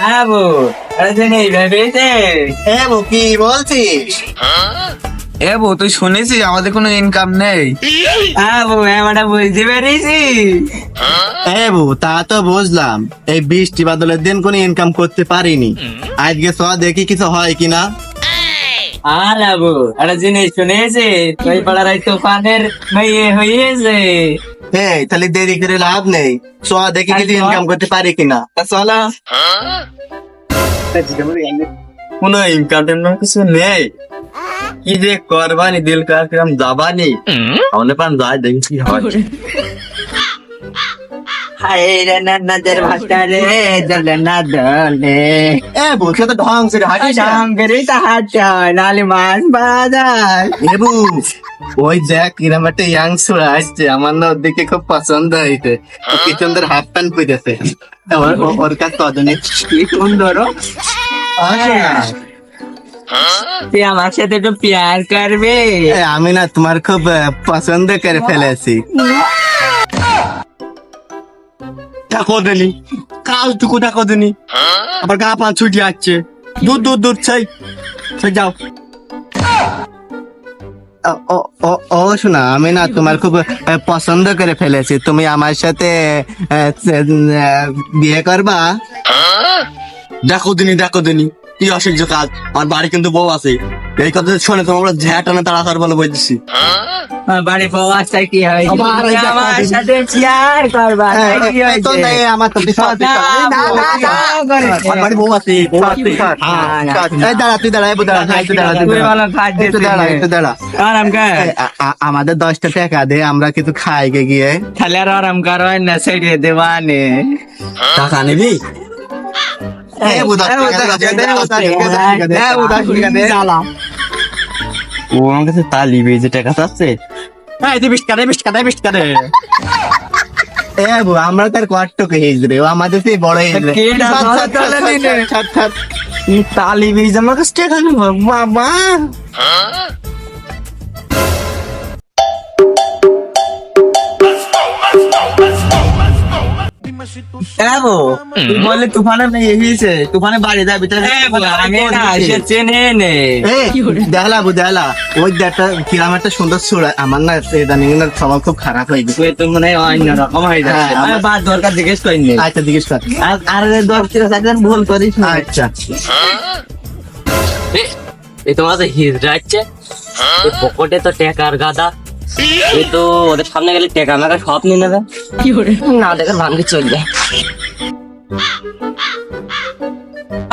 হ্যাঁ বউ কি বলছিস? এ বউ তুই শুনেছিস আমাদের কোনো ইনকাম নেই? হ্যাঁ বউ আমরা বুঝতে পেরেছি এ বউ তা তো বুঝলাম। এই বৃষ্টি বাদলের দিন কোনো ইনকাম করতে পারিনি। আজকে সব দেখি কিছু হয় কিনা। আলা বউ একটা জিনিস শুনেছে ওই পাড়ার এই তুফানের মেয়ে হয়েছে এই তাহলে দেরি করে লাভ নেই। স দেখি কিছু ইনকাম করতে পারি কিনা। তা চলো। কোনো ইনকাম টিনকাম কিছু নেই। কি যে করবানি দিল কার কিরম যাবানি। আমাদের পান যায় দেখি কি হয়। রে নদের ভাষা না দলে। এ বলছে তো ঢং সে হাঁটি দাম করে তা হাট নালে মাছ বাজার এবু ওই দেখ কিরম একটা ইয়াং ছোড়া আসছে আমার না ওর দিকে খুব পছন্দ হয়েছে। সুন্দর হাফ প্যান্ট পরেছে। ওর কাছে কদনে কি সুন্দর। তুই আমার সাথে একটু প্যার করবে? আমি না তোমার খুব পছন্দ করে ফেলেছি। টাকা দেনি। কাল টুকু দেনি। আবার গা পা ছুটি আসছে। দূর দূর দূর চাই যাও। ও- শোনা আমি না তোমার খুব পছন্দ করে ফেলেছি। তুমি আমার সাথে বিয়ে করবা? দেখো দিনি দেখো দিনি। কি অসহ্য কাজ। আমার বাড়ি কিন্তু বউ আছে। এই কথা শুনে ঝ্যাটানে বলে বাড়ি কি হয় আমার সাথে করবা কি তো নেই, আমার তো বিশ্বাস না, না, না, না, করে। আমার বাড়ি বউ আছে, বউ আছে। হ্যাঁ, এই দাঁড়া, তুই দাঁড়া, এই দাঁড়া, তুই দাঁড়া, তুই। আরাম কর। আমাদের দশটা টাকা দে আমরা কিছু খাই গে গিয়ে। তাহলে আর আরাম কর না। টাকা নিবি? ও আমার কাছে তালি বেজে টাকা চাচ্ছে আমরা তার কট্টকে হিজ ও আমাদের সেই বড় হিজ রে। কেডা ছাড়, ধরা ছাড়, চলে ছাড়, নিলে? ছাড়, ছাড়, ছাড়। এই তালি বেজ আমার কাছে টাকা নেব বাবা এবো বললে তুফানে তুফানে বাড়ি যাবি তাহলে আমি না সে চেনে নে। দেখলা বু দেখলা। ওই একটা কিরাম একটা সুন্দর সুরা আমার না ইদানিং না সবার খুব খারাপ হয়ে গেছে। তো মনে হয় অন্য রকম হয়ে যাচ্ছে। হ্যাঁ, বাদ দরকার জিজ্ঞেস করিনি আচ্ছা জিজ্ঞেস কর। আর আর দশ টাকা চাইতেন ভুল করিস না। আচ্ছা। এই তোমার হিজড়া পকেটে তো টেকার গাদা। তো ওদের সামনে গেলে টেকা মেকা সব নিয়ে নেবে। না দেখে ভাঙ্গি চল যায়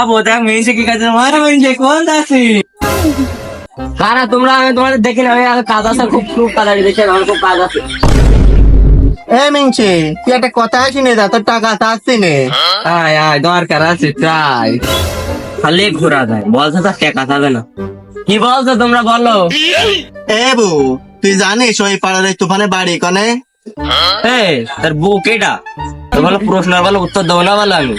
আবো দেখ মেয়েছে কি মেয়েছে কোন আছে কারা তোমরা আমি তোমাদের দেখি না আমি আগে কাজ আছে খুব খুব তাড়াতাড়ি দেখে আমার খুব কাজ আছে। এ মিংছে তুই একটা কথা তোর টাকা নে। আয় আয় দরকার আছে তাই খালি ঘোরা যায় বলছে তো টেকা যাবে না। কি বলছো তোমরা বলো। এ বু তুই জানিস ওই পাড়ার এই তুফানে বাড়ি কনে? এই তার বউ কেটা তো বলো প্রশ্ন বলো উত্তর দেবো না বলো আমি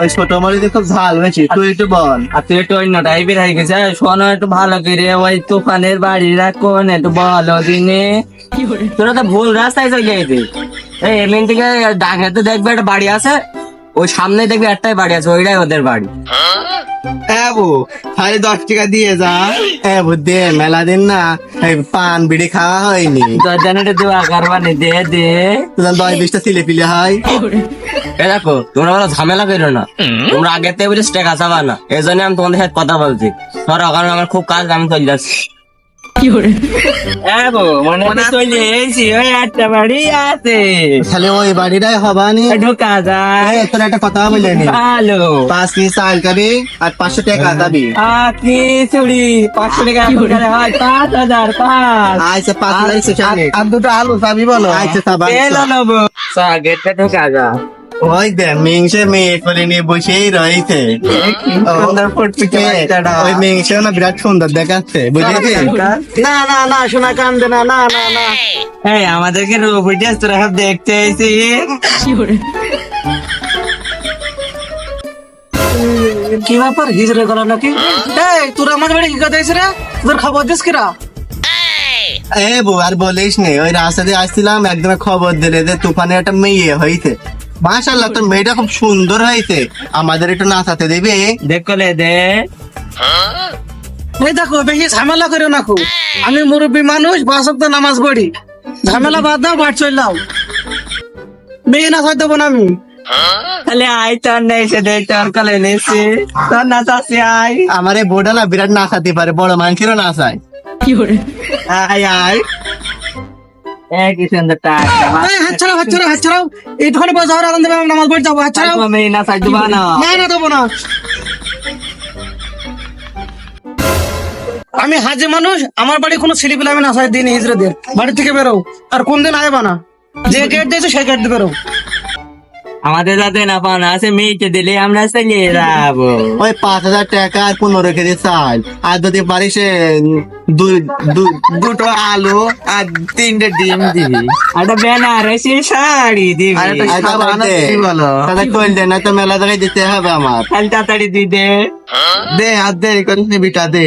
ওই ছোট মারিতে খুব ঝাল তুই একটু বল। আর তুই একটু অন্য টাইপের হয়ে গেছে শোনো একটু ভালো করে ওই তুফানের বাড়িরা কোন একটু ভালো দিনে। তোরা তো ভুল রাস্তায় চলে এই এমনি থেকে ডাঙাতে দেখবে একটা বাড়ি আছে ওই সামনে দেখবি একটাই বাড়ি আছে ওইটাই ওদের বাড়ি। এ বু খালি দশ টাকা দিয়ে যা। এ বু দে মেলা দিন না এই পান বিড়ি খাওয়া হয়নি। দরজানে দেওয়া করবানি দে দে। তোদের দশ বিশটা ছিলে পিলে হয়। এ দেখো তোমরা বলো ঝামেলা করো না। তোমরা আগের থেকে বুঝে টেকা চাবা না। এই জন্য আমি তোমাদের সাথে কথা বলছি। ধরো কারণ আমার খুব কাজ আমি চলে যাচ্ছি। এসেছি ওই একটা বাড়ি আছে খালি ওই বাড়িটাই হবানি ঢোকা যায় তোর একটা কথা বলে নি ভালো পাঁচ কেজি চাল খাবি আর পাঁচশো টাকা দাবি। চুড়ি পাঁচশো টাকা হয় পাঁচ হাজার পাঁচ। আচ্ছা পাঁচ হাজার আর দুটো আলু চাবি বলো। আচ্ছা এলো ঢোকা যা। ওই দে মিংসে মেয়ে করে নিয়ে বসেই রয়েছে। ওই না বিরাট সুন্দর দেখাচ্ছে বুঝেছিস? না না না শোনা কান্দে না না না না। এই আমাদেরকে তোরা সব দেখতে কি ব্যাপার হিজড়ে গলা নাকি? এই তোর আমাদের বাড়ি কি কথা রে? তোর খবর দিস কিরা? এ বউ আর বলিস নে ওই রাস্তা দিয়ে আসছিলাম একদিন খবর দিলে যে তুফানে একটা মেয়ে হয়েছে। মাশাল্লাহ তোর মেয়েটা খুব সুন্দর হয়েছে। আমাদের একটু নাচাতে দেবে। দেখলে দে। এই দেখো বেশি ঝামেলা করে না খুব। আমি মুরব্বী মানুষ বাসক তো নামাজ পড়ি। ঝামেলা বাদ দাও বাড়ি চললাম মেয়ে না খাই দেবো না আমি। তাহলে আই তোর নেই সে দে তোর কলে নেছি। তোর না চাষি আই আমার এই বোর্ডা না বিরাট নাচাতে পারে বড় মানুষেরও নাচায়। আয় আয়। একই সুন্দর টাকা এই, হাত ছাড়াও হাত ছাড়াও হাত ছাড়াও। এইটুখানি বয়স হওয়ার আনন্দ আমি নামাজ পড়ে যাব হাত ছাড়াও। আমি না দিবা না না না দেবো না। আমি হাজে মানুষ আমার বাড়ি কোনো ছেলে পেলে আমি নাসাই দিন হিজড়েদের। বাড়ি থেকে বেরো। আর কোনদিন আইবা না? যে গেট দিয়েছে সেই গেট দিয়ে বেরো। আমাদের যাতে না পাওনা আছে মেয়েকে দিলে আমরা চলে যাব। ওই পাঁচ হাজার টাকা আর পনেরো কেজি চাল। আর যদি পারিস দুটো আলু আর তিনটে ডিম দিবি। একটা বেনারসি শাড়ি দিবি। আর একটা তাহলে কইল না তো মেলা জায়গায় দিতে হবে আমার। তাড়াতাড়ি দি দে। দে আর দেরি করিস নি বিটা দে।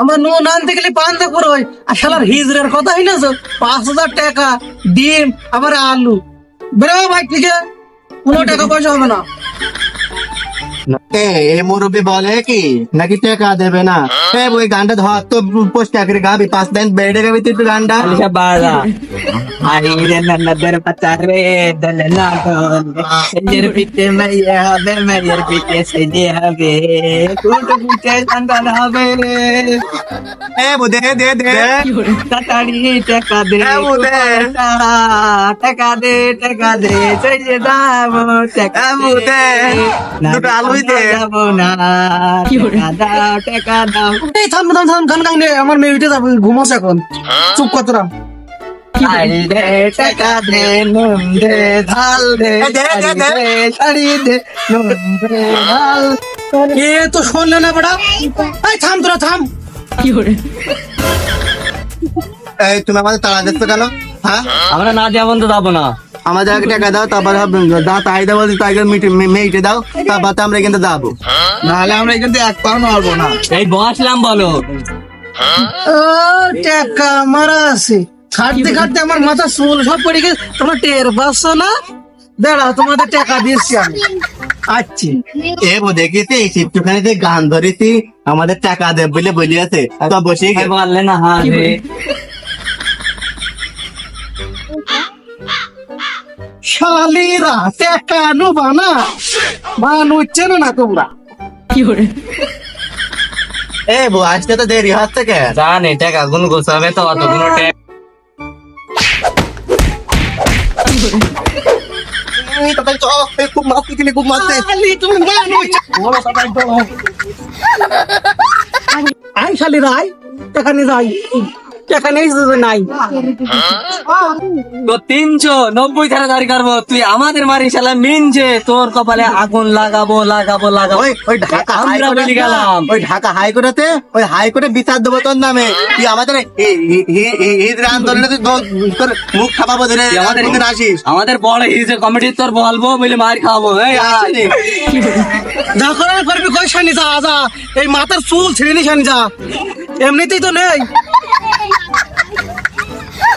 আমার নুন আনতে গেলে পানতে পুরো আর শালার হিজড়ের কথা হইলে তো পাঁচ হাজার টাকা ডিম আবার আলু। বেরো ভাই থেকে কোনো টাকা পয়সা হবে না। এ এ মুরব্বী বলে কি? নাকি টেকা দেবে না? ওই গানটা ধর তো পোস্ট করে গাবি, পাঁচ দিন বেড়ে গাবি তুই গানটা। Alicia De la nadar patare, de la nadar. Ayer pite me habe, ayer pite se habe. Kuto pite sandan habe. এ বুদে দে দে তাড়াতাড়ি টাকা দে এ বুদে টাকা দে টাকা দে চলে যাব টাকা বুদে দুটো আলুই দে যাব না টাকা দাও টাকা দাও এই থাম থাম থাম গান গান আমার মেয়ে উঠে যাবে ঘুমাস এখন চুপ কর তোরা আই দে টাকা দে নুন দে ধাল দে এ দে, দে, দে। শাড়ি শাড়ি দে নুন দে। ধাল এ তো শুনলে না বেটা? এই থাম তোরা থাম। এই তুমি আমাদের তাড়া দিচ্ছ কেন? হ্যাঁ? আমরা না যাব তো যাব না। আমাদের আগে টাকা দাও তারপর মিটে মেয়েটে দাও তারপর তো আমরা এখানে যাব। নাহলে আমরা এখান থেকে এক পাও মারবো না। এই বসলাম বলো। ও টাকা মারা আছে। খাটতে খাটতে আমার মাথা চুল সব পড়ে গেছে। তোমরা টের পাচ্ছ না? দাঁড়া তোমাদের টাকা দিচ্ছি আমি। আচ্ছি। এ দেখেছি গান ধরেছি আমাদের টাকা দেব বলে বলিয়াছে। তো বসে এই বললে না হ্যাঁ রে। শালিরা টাকা নোবা না বানুচ্ছে না না তোমরা। এ বো আজকে তো দেরি হচ্ছে কেন? জানে টাকা গুন গোছাবে তো অতগুলো টাকা। এই তাড়াতাড়ি চল, এই খুব মারতে গেলে খুব মারতে। শালি তুমি বানুচ্ছে আই শালিরা আই টাকা নিয়ে যাই। টাকা নেই যে নাই। তো তিনশো নব্বই ধারা দাঁড়ি করব। তুই আমাদের মারি শালা মিনছে তোর কপালে আগুন লাগাবো লাগাবো লাগাবো। ওই ঢাকা আমরা গেলাম। ওই ঢাকা ওই হাইকোর্টে বিচার দেবো তোর নামে। তুই আমাদের আন্দোলনে তুই তোর মুখ খাপাবো ধরে আমাদের আসিস? আমাদের বড় হিজে কমিটি তোর বলব বলে মার খাব। যা করার করবি কই শানি যা যা। এই মাথার চুল ছিঁড়ে নি শানি যা। এমনিতেই তো নেই।